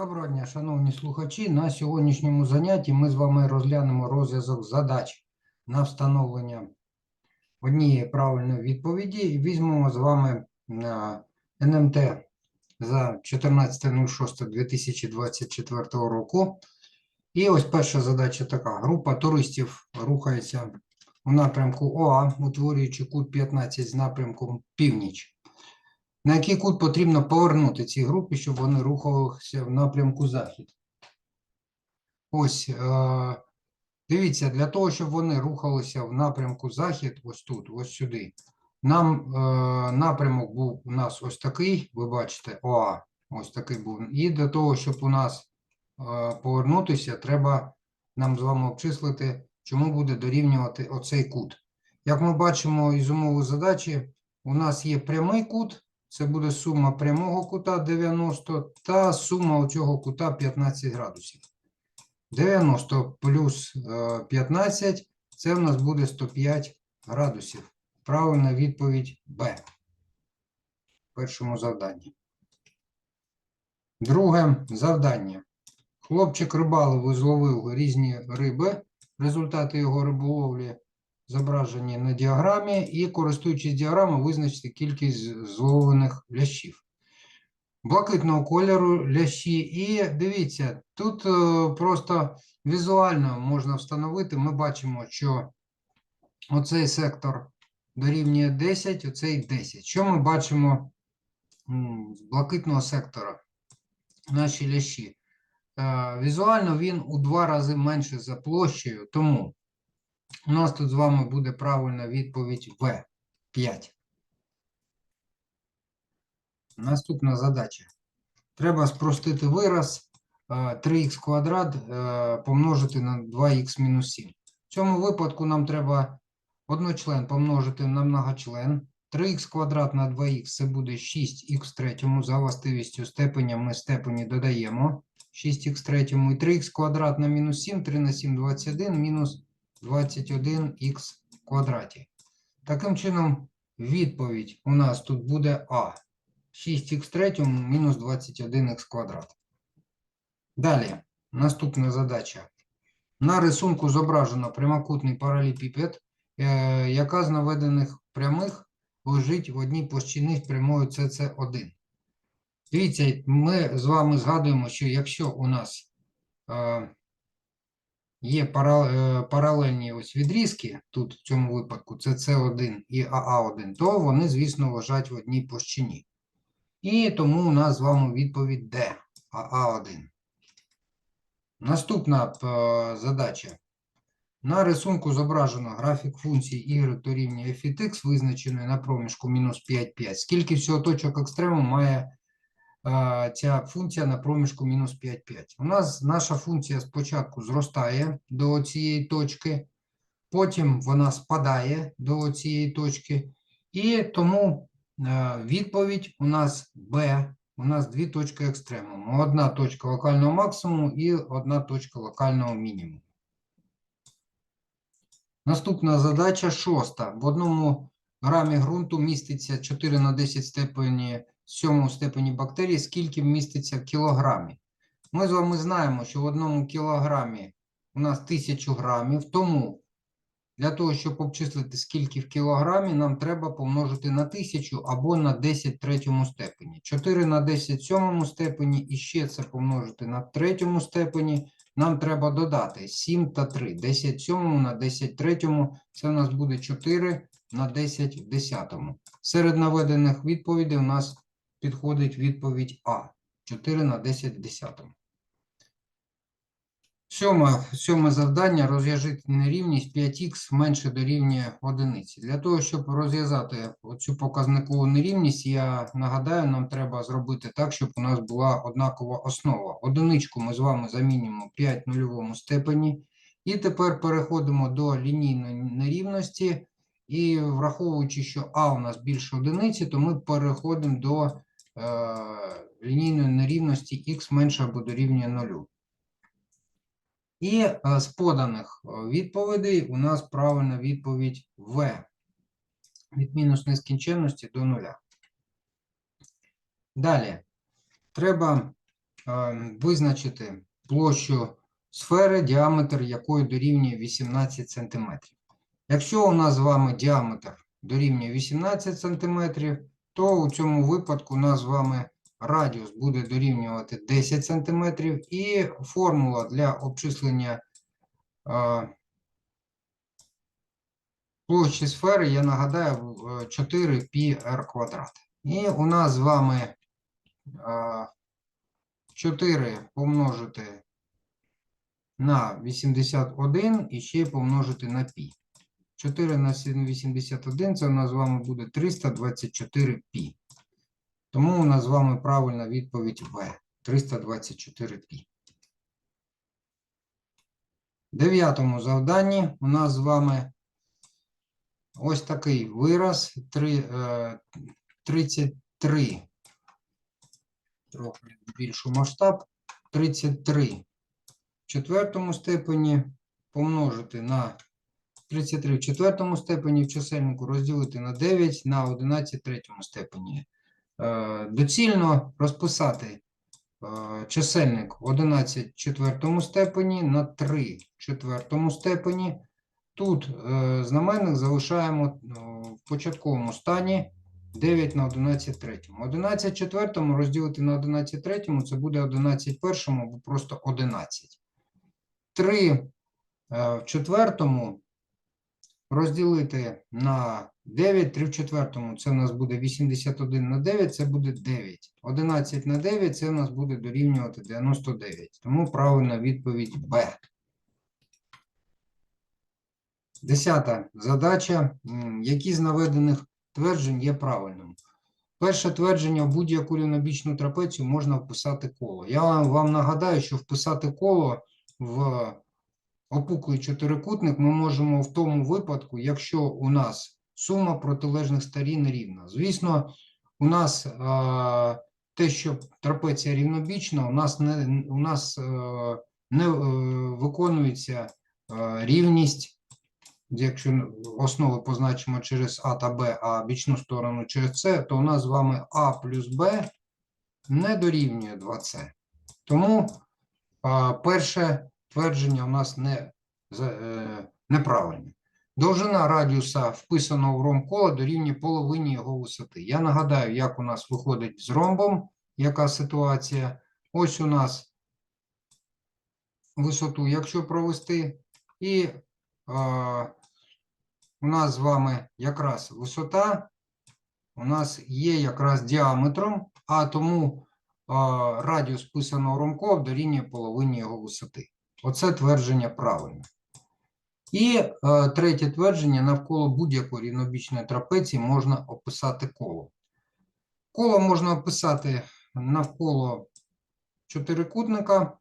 Доброго дня, шановні слухачі. На сьогоднішньому занятті ми з вами розглянемо розв'язок задач на встановлення однієї правильної відповіді візьмемо з вами НМТ за 14.06.2024 року. І ось перша задача така. Група туристів рухається у напрямку ОА, утворюючи кут 15 з напрямком північ. На який кут потрібно повернути цій групі, щоб вони рухалися в напрямку захід? Ось, е, дивіться, для того, щоб вони рухалися в напрямку захід, ось тут, ось сюди, нам е, напрямок був у нас ось такий, ви бачите, ОА, ось такий був. І для того, щоб у нас е, повернутися, треба нам з вами обчислити, чому буде дорівнювати оцей кут. Як ми бачимо із умови задачі, у нас є прямий кут, це буде сума прямого кута 90 та сума оцього кута 15 градусів. 90 плюс е, 15 це в нас буде 105 градусів. Правильна відповідь Б. В першому завданні. Друге завдання. Хлопчик рибалив і зловив різні риби. Результати його риболовлі зображені на діаграмі, і, користуючись діаграмою, визначити кількість зловлених лящів. Блакитного кольору лящі. І дивіться, тут е, просто візуально можна встановити. Ми бачимо, що оцей сектор дорівнює 10, оцей 10. Що ми бачимо з блакитного сектора? Наші лящі. Е, Візуально він у два рази менше за площею, тому у нас тут з вами буде правильна відповідь В 5. Наступна задача. Треба спростити вираз е, 3х квадрат е, помножити на 2х мінус 7. В цьому випадку нам треба одночлен помножити на многочлен. 3х квадрат на 2х це буде 6х третьому. За властивістю степеня ми степені додаємо 6х третьому. І 3х квадрат на мінус 7, 3 на 7, 21, мінус 21х квадраті. Таким чином, відповідь у нас тут буде А. 6х третьому мінус 21х квадрат. Далі, наступна задача. На рисунку зображено прямокутний паралепіпед, е, яка з наведених прямих лежить в одній площині з прямою СС1. Дивіться, ми з вами згадуємо, що якщо у нас е, є е, паралельні ось відрізки, тут в цьому випадку це С1 і АА1, то вони, звісно, лежать в одній площині. І тому у нас з вами відповідь Д, АА1. Наступна е, задача. На рисунку зображено графік функції y дорівнює f від x, визначеної на проміжку мінус 5, 5. Скільки всього точок екстрему має ця функція на проміжку мінус 5, 5? У нас наша функція спочатку зростає до цієї точки, потім вона спадає до цієї точки, і тому відповідь у нас Б. У нас дві точки екстремуму. Одна точка локального максимуму і одна точка локального мінімуму. Наступна задача шоста. В одному грамі ґрунту міститься 4 на 10 степені, 7 степені бактерій, скільки міститься в кілограмі. Ми з вами знаємо, що в одному кілограмі у нас 1000 грамів, тому для того, щоб обчислити скільки в кілограмі, нам треба помножити на 1000 або на 10 третьому степені. 4 на 10 сьомому степені і ще це помножити на третьому степені. Нам треба додати 7 та 3. 10 сьомому на 10 третьому. Це у нас буде 4 на 10 в десятому. Серед наведених відповідей у нас підходить відповідь А. 4 на 10 в. Сьоме, сьоме завдання розв'яжити нерівність 5х менше дорівнює одиниці. Для того, щоб розв'язати оцю показникову нерівність, я нагадаю, нам треба зробити так, щоб у нас була однакова основа. Одиничку ми з вами замінюємо в 5 нульовому степені. І тепер переходимо до лінійної нерівності. І враховуючи, що А у нас більше одиниці, то ми переходимо до лінійної нерівності х менше або дорівнює 0. І е, з поданих е, відповідей у нас правильна відповідь В. Від мінус нескінченності до нуля. Далі. Треба е, визначити площу сфери, діаметр якої дорівнює 18 см. Якщо у нас з вами діаметр дорівнює 18 см, то у цьому випадку у нас з вами радіус буде дорівнювати 10 см і формула для обчислення е, площі сфери, я нагадаю, в- е, 4πr квадрат. І у нас з вами е, 4 помножити на 81 і ще помножити на π. 4 на 81 це у нас з вами буде 324 π. Тому у нас з вами правильна відповідь В 324 π. В дев'ятому завданні у нас з вами ось такий вираз три, е, 33. Трохи збільшу масштаб. 33 в четвертому степені помножити на 33 в четвертому степені в чисельнику розділити на 9 на 11 в третьому степені. Е, Доцільно розписати е, чисельник 11 в четвертому степені на 3 в четвертому степені. Тут е, знаменник залишаємо в початковому стані 9 на 11 в третьому. 11 в четвертому розділити на 11 в третьому це буде 11 в першому або просто 11. 3 е, в четвертому розділити на 9, 3 в четвертому це у нас буде 81 на 9, це буде 9. 11 на 9 це у нас буде дорівнювати 99. Тому правильна відповідь Б. Десята задача. Які з наведених тверджень є правильним? Перше твердження в будь-яку рівнобічну трапецію можна вписати коло. Я вам- нагадаю, що вписати коло в опуклий чотирикутник ми можемо в тому випадку, якщо у нас сума протилежних сторін рівна. Звісно, у нас е, те, що трапеція рівнобічна, у нас не, у нас, е, не е, виконується е, рівність якщо основи позначимо через А та Б, а бічну сторону через С, то у нас з вами А плюс Б не дорівнює 2С. Тому а, перше твердження у нас не, е, неправильне. Довжина радіуса вписаного в ромб кола дорівнює половині його висоти. Я нагадаю, як у нас виходить з ромбом, яка ситуація. Ось у нас висоту, якщо провести, і а, у нас з вами якраз висота, у нас є якраз діаметром, а тому а, радіус писаного ромков дорівнює половині його висоти. Оце твердження правильне. І е, третє твердження: навколо будь-якої рівнобічної трапеції можна описати коло. Коло можна описати навколо чотирикутника,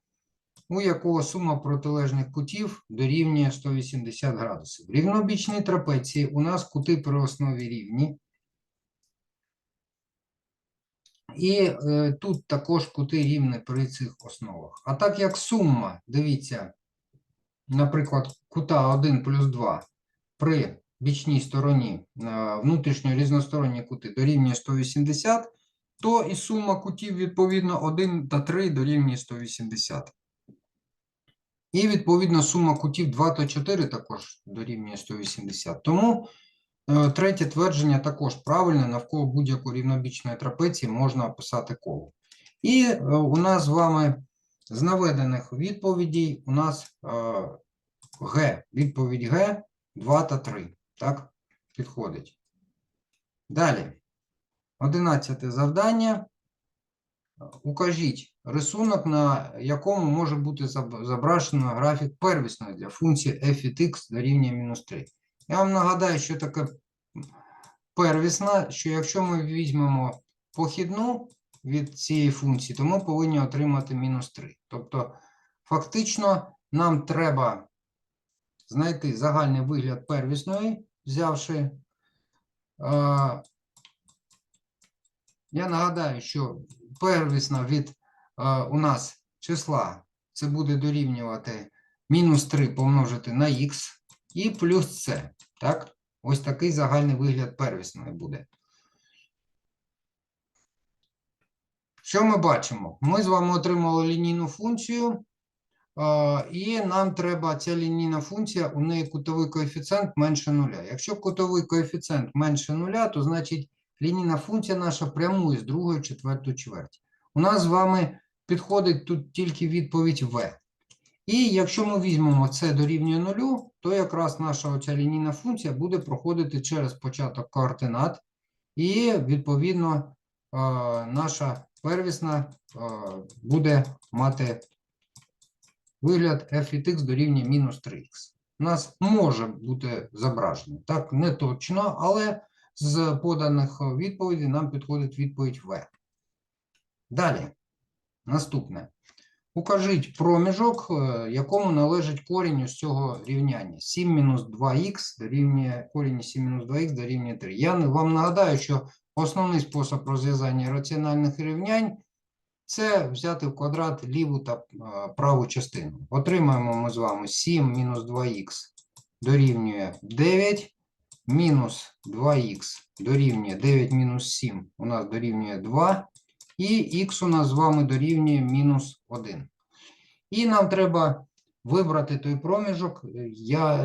у якого сума протилежних кутів дорівнює 180 градусів. В рівнобічній трапеції у нас кути при основі рівні. І е, тут також кути рівні при цих основах. А так як сума, дивіться, наприклад, кута 1 плюс 2 при бічній стороні е, внутрішньо різносторонні кути дорівнює 180, то і сума кутів відповідно 1 та 3 дорівнює 180. І відповідно сума кутів 2 та 4 також дорівнює 180. Тому третє твердження також правильне, навколо будь-якої рівнобічної трапеції можна описати коло. І е, у нас з вами з наведених відповідей у нас е, Г, відповідь Г 2 та 3. Так, підходить. Далі. Одинадцяте завдання. Укажіть рисунок, на якому може бути зображено графік первісної для функції f від x дорівнює мінус 3. Я вам нагадаю, що таке первісна, що якщо ми візьмемо похідну від цієї функції, то ми повинні отримати мінус 3. Тобто, фактично, нам треба знайти загальний вигляд первісної, взявши. я нагадаю, що первісна від у нас числа це буде дорівнювати мінус 3 помножити на х і плюс c. Так? Ось такий загальний вигляд первісної буде. Що ми бачимо? Ми з вами отримали лінійну функцію, і нам треба ця лінійна функція, у неї кутовий коефіцієнт менше нуля. Якщо кутовий коефіцієнт менше нуля, то значить лінійна функція наша прямує з другої в четверту чверть. У нас з вами підходить тут тільки відповідь В. І якщо ми візьмемо це дорівнює нулю, то якраз наша оця лінійна функція буде проходити через початок координат, і відповідно е, наша первісна е, буде мати вигляд f від x дорівнює мінус 3х. У нас може бути зображено. Так, не точно, але з поданих відповідей нам підходить відповідь В. Далі, наступне. Укажіть проміжок, е, якому належить корінь з цього рівняння. 7 мінус 2х дорівнює корінь із 7 мінус 2х дорівнює 3. Я вам нагадаю, що основний спосіб розв'язання раціональних рівнянь це взяти в квадрат ліву та е, праву частину. Отримаємо ми з вами 7 мінус 2х дорівнює 9, мінус 2х дорівнює 9 мінус 7 у нас дорівнює 2, і х у нас з вами дорівнює мінус 1. І нам треба вибрати той проміжок,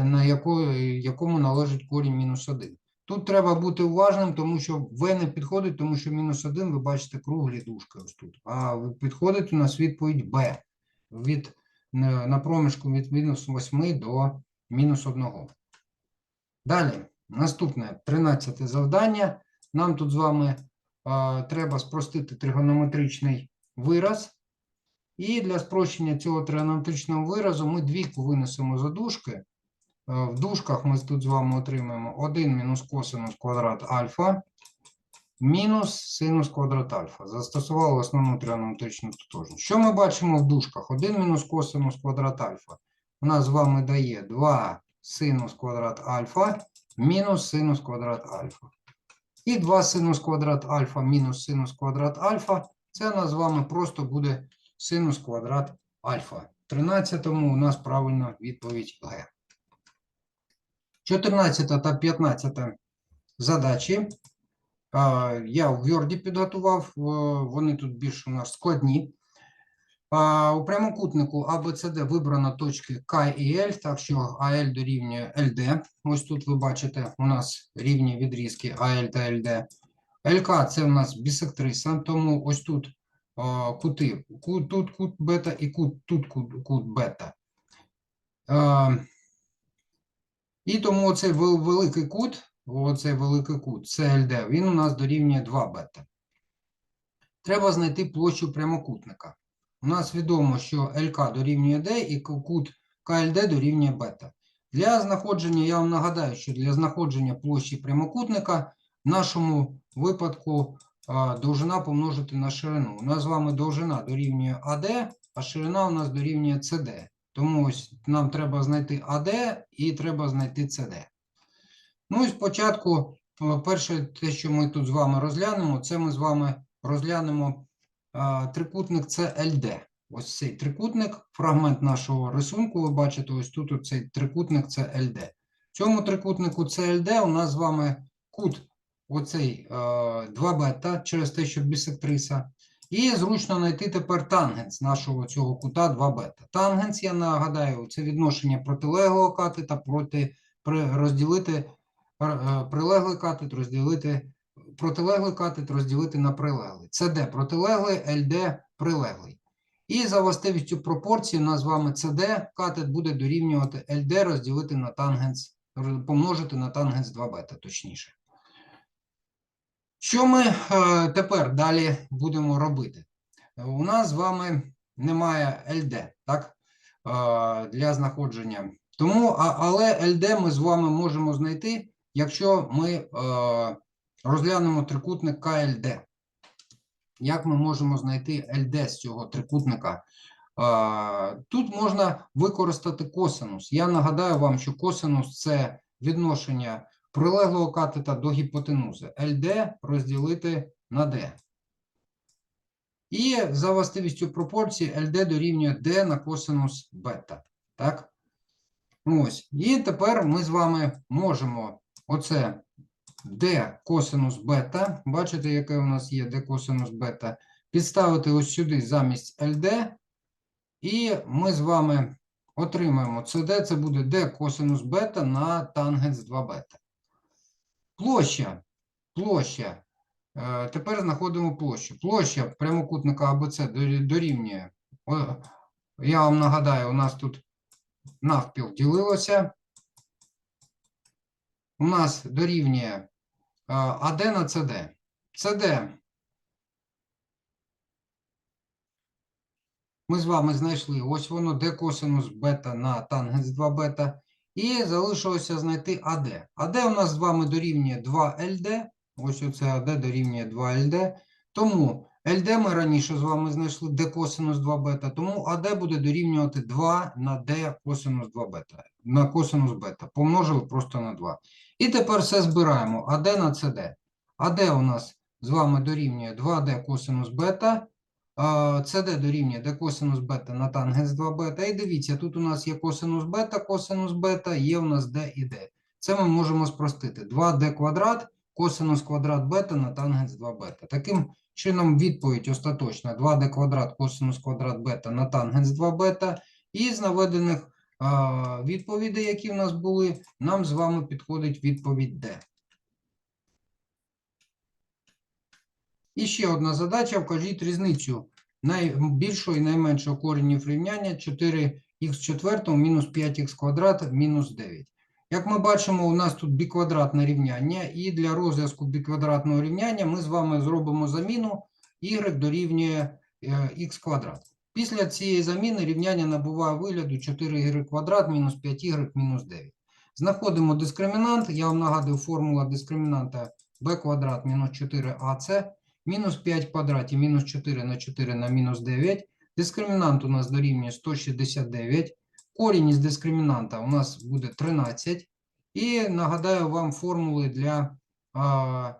на яко, якому належить корінь мінус 1. Тут треба бути уважним, тому що В не підходить, тому що мінус 1, ви бачите, круглі дужки ось тут. А підходить у нас відповідь Б від, на проміжку від мінус 8 до мінус 1. Далі, наступне 13 завдання. Нам тут з вами треба спростити тригонометричний вираз. І для спрощення цього тригонометричного виразу ми двійку винесемо за дужки. Е, В дужках ми тут з вами отримаємо 1 мінус косинус квадрат альфа мінус синус квадрат альфа. Застосували основну тригонометричну тотожність. Що ми бачимо в дужках? 1 мінус косинус квадрат альфа. У нас з вами дає 2 синус квадрат альфа мінус синус квадрат альфа. І 2 синус квадрат альфа мінус синус квадрат альфа. Це у нас з вами просто буде синус квадрат альфа. В 13-му у нас правильна відповідь Г. 14 та 15 задачі. Я в Word підготував, е, вони тут більш у нас складні. У прямокутнику АБЦД вибрано точки К і Л, так що АЛ дорівнює ЛД. Ось тут ви бачите, у нас рівні відрізки АЛ та ЛД. ЛК це у нас бісектриса, тому ось тут кути, кут, тут кут бета і кут, тут кут, кут бета. І тому оцей великий кут, оцей великий кут, це ЛД, він у нас дорівнює 2 бета. Треба знайти площу прямокутника. У нас відомо, що ЛК дорівнює D і кут КЛД дорівнює бета. Для знаходження, я вам нагадаю, що для знаходження площі прямокутника в нашому випадку довжина помножити на ширину. У нас з вами довжина дорівнює АД, а ширина у нас дорівнює СД. Тому ось нам треба знайти АД і треба знайти СД. Ну і спочатку, перше, те, що ми тут з вами розглянемо, це ми з вами розглянемо трикутник CLD. Ось цей трикутник, фрагмент нашого рисунку, ви бачите, ось тут цей трикутник CLD. В цьому трикутнику CLD у нас з вами кут оцей 2 бета через те, що бісектриса. І зручно знайти тепер тангенс нашого цього кута 2 бета. Тангенс, я нагадаю, це відношення протилеглого катета проти розділити е, прилеглий катет, розділити протилеглий катет розділити на прилеглий. CD протилеглий, LD прилеглий. І за властивістю пропорції у нас з вами CD катет буде дорівнювати LD розділити на тангенс, помножити на тангенс 2 бета, точніше. Що ми е, тепер далі будемо робити? У нас з вами немає LD, так? Е, для знаходження. Тому, але LD ми з вами можемо знайти, якщо ми е, розглянемо трикутник КЛД. Як ми можемо знайти LD з цього трикутника? Тут можна використати косинус. Я нагадаю вам, що косинус це відношення прилеглого катета до гіпотенузи. LD розділити на D. І за властивістю пропорції LD дорівнює D на косинус бета. Так? Ось. І тепер ми з вами можемо оце D косинус бета. Бачите, яке у нас є D косинус бета. підставити ось сюди замість LD, і ми з вами отримаємо CD, це буде D косинус бета на тангенс 2 бета. Площа. Площа. Е, Тепер знаходимо площу. Площа прямокутника АБЦ дорівнює. Я вам нагадаю, у нас тут навпіл ділилося. У нас дорівнює АД на СД. СД ми з вами знайшли. Ось воно d косинус бета на тангенс 2 бета. І залишилося знайти АД. АД у нас з вами дорівнює 2LD. Ось оце АД дорівнює 2LD. Тому LD ми раніше з вами знайшли d косинус 2 бета. Тому АД буде дорівнювати 2 на d косинус 2 бета. На косинус бета. Помножили просто на 2. І тепер все збираємо. АД на CD. АД у нас з вами дорівнює 2D косинус бета. CD дорівнює d косинус бета на тангенс 2 бета. І дивіться, тут у нас є косинус бета, косинус бета, є у нас d і d. Це ми можемо спростити. 2d квадрат, косинус квадрат бета на тангенс 2 бета. Таким чином відповідь остаточна. 2d квадрат, косинус квадрат бета на тангенс 2 бета. І з наведених а, відповідей, які в нас були, нам з вами підходить відповідь D. І ще одна задача. Вкажіть різницю найбільшого і найменшого коренів рівняння 4х четвертому мінус 5х квадрат мінус 9. Як ми бачимо, у нас тут біквадратне рівняння, і для розв'язку біквадратного рівняння ми з вами зробимо заміну y дорівнює х квадрат. Після цієї заміни рівняння набуває вигляду 4y квадрат мінус 5y мінус 9. Знаходимо дискримінант. Я вам нагадую, формула дискримінанта b квадрат мінус 4ac, мінус 5 в квадраті, мінус 4 на 4 на мінус 9. Дискримінант у нас дорівнює 169. Корінь із дискримінанта у нас буде 13. І нагадаю вам формули для а,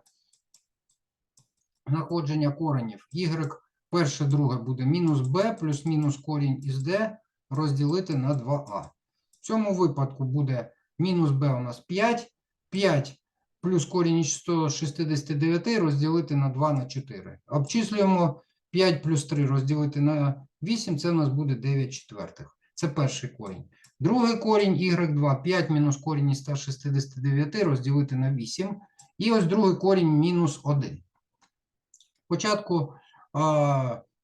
знаходження коренів. y перше, друге буде мінус b плюс мінус корінь із d розділити на 2а. В цьому випадку буде мінус b у нас 5, 5 плюс корінь із 169 розділити на 2 на 4. Обчислюємо 5 плюс 3 розділити на 8, це у нас буде 9 четвертих. Це перший корінь. Другий корінь y2, 5 мінус корінь із 169 розділити на 8. І ось другий корінь мінус 1. Спочатку,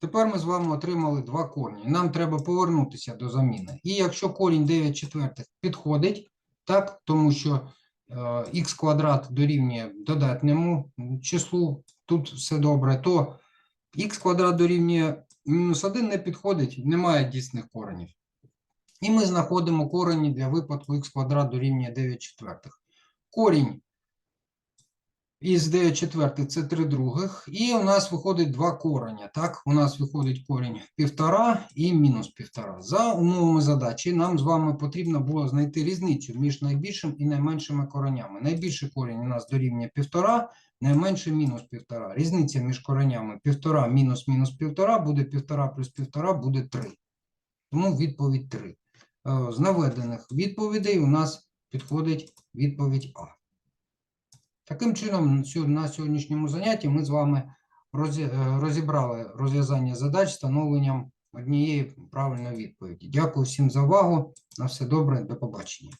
тепер ми з вами отримали два корні. Нам треба повернутися до заміни. І якщо корінь 9 четвертих підходить, так, тому що х квадрат дорівнює додатньому числу, тут все добре, то х квадрат дорівнює мінус 1 не підходить, немає дійсних коренів. І ми знаходимо корені для випадку х квадрат дорівнює 9 четвертих. Корінь із 9 четвертих це 3 других, і у нас виходить два кореня. Так, у нас виходить корінь 1,5 і мінус 1,5. За умовами задачі нам з вами потрібно було знайти різницю між найбільшим і найменшими коренями. Найбільший корінь у нас дорівнює 1,5, найменший мінус 1,5. Різниця між коренями 1,5 мінус мінус 1,5 буде 1,5 плюс 1,5 буде 3. Тому відповідь 3. Е, З наведених відповідей у нас підходить відповідь А. Таким чином, на сьогоднішньому занятті ми з вами е, розібрали розв'язання задач встановленням однієї правильної відповіді. Дякую всім за увагу. На все добре, до побачення.